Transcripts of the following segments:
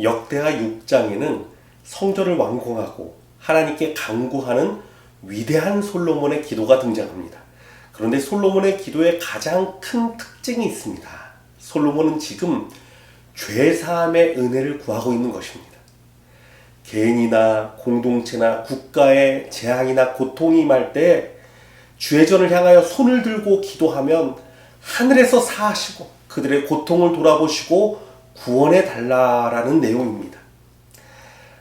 역대하 6장에는 성전을 완공하고 하나님께 간구하는 위대한 솔로몬의 기도가 등장합니다. 그런데 솔로몬의 기도에 가장 큰 특징이 있습니다. 솔로몬은 지금 죄 사함의 은혜를 구하고 있는 것입니다. 개인이나 공동체나 국가의 재앙이나 고통이 임할 때 죄전을 향하여 손을 들고 기도하면 하늘에서 사하시고 그들의 고통을 돌아보시고 구원해 달라라는 내용입니다.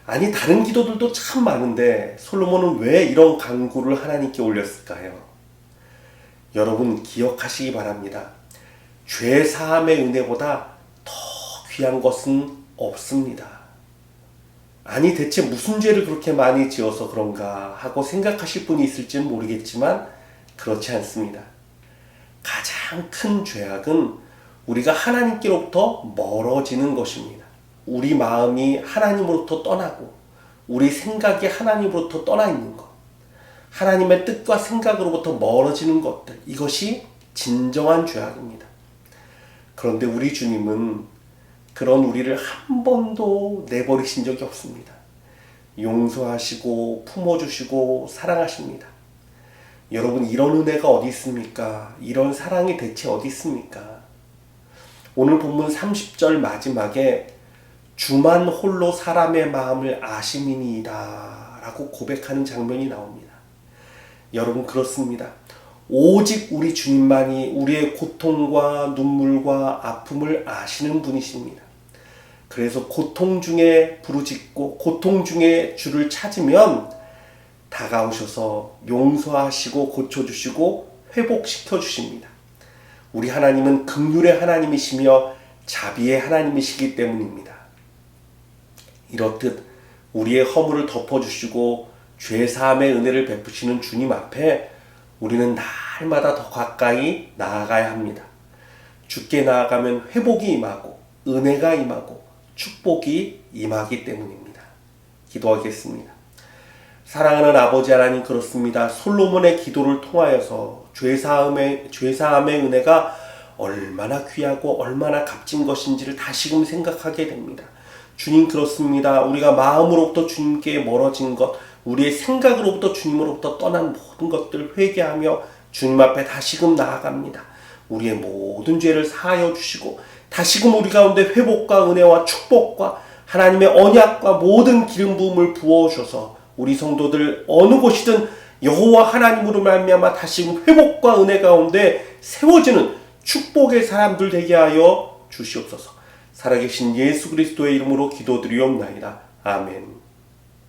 아니 다른 기도들도 참 많은데 솔로몬은 왜 이런 간구를 하나님께 올렸을까요? 여러분 기억하시기 바랍니다. 죄 사함의 은혜보다 더 귀한 것은 없습니다. 아니 대체 무슨 죄를 그렇게 많이 지어서 그런가 하고 생각하실 분이 있을지는 모르겠지만 그렇지 않습니다. 가장 큰 죄악은 우리가 하나님께로부터 멀어지는 것입니다. 우리 마음이 하나님으로부터 떠나고 우리 생각이 하나님으로부터 떠나 있는 것. 하나님의 뜻과 생각으로부터 멀어지는 것들. 이것이 진정한 죄악입니다. 그런데 우리 주님은 그런 우리를 한 번도 내버리신 적이 없습니다. 용서하시고 품어주시고 사랑하십니다. 여러분 이런 은혜가 어디 있습니까? 이런 사랑이 대체 어디 있습니까? 오늘 본문 30절 마지막에 주만 홀로 사람의 마음을 아심이니이다 라고 고백하는 장면이 나옵니다. 여러분 그렇습니다. 오직 우리 주님만이 우리의 고통과 눈물과 아픔을 아시는 분이십니다. 그래서 고통 중에 부르짖고 고통 중에 주를 찾으면 다가오셔서 용서하시고 고쳐주시고 회복시켜 주십니다. 우리 하나님은 극률의 하나님이시며 자비의 하나님이시기 때문입니다. 이렇듯 우리의 허물을 덮어주시고 죄사함의 은혜를 베푸시는 주님 앞에 우리는 날마다 더 가까이 나아가야 합니다. 죽게 나아가면 회복이 임하고 은혜가 임하고 축복이 임하기 때문입니다. 기도하겠습니다. 사랑하는 아버지 하나님 그렇습니다. 솔로몬의 기도를 통하여서 죄사함의 죄사함의 은혜가 얼마나 귀하고 얼마나 값진 것인지를 다시금 생각하게 됩니다. 주님 그렇습니다. 우리가 마음으로부터 주님께 멀어진 것, 우리의 생각으로부터 주님으로부터 떠난 모든 것들 회개하며 주님 앞에 다시금 나아갑니다. 우리의 모든 죄를 사하여 주시고 다시금 우리 가운데 회복과 은혜와 축복과 하나님의 언약과 모든 기름 부음을 부어 주셔서 우리 성도들 어느 곳이든 여호와 하나님으로 말미암아 다시금 회복과 은혜 가운데 세워지는 축복의 사람들 되게 하여 주시옵소서. 살아계신 예수 그리스도의 이름으로 기도드리옵나이다. 아멘.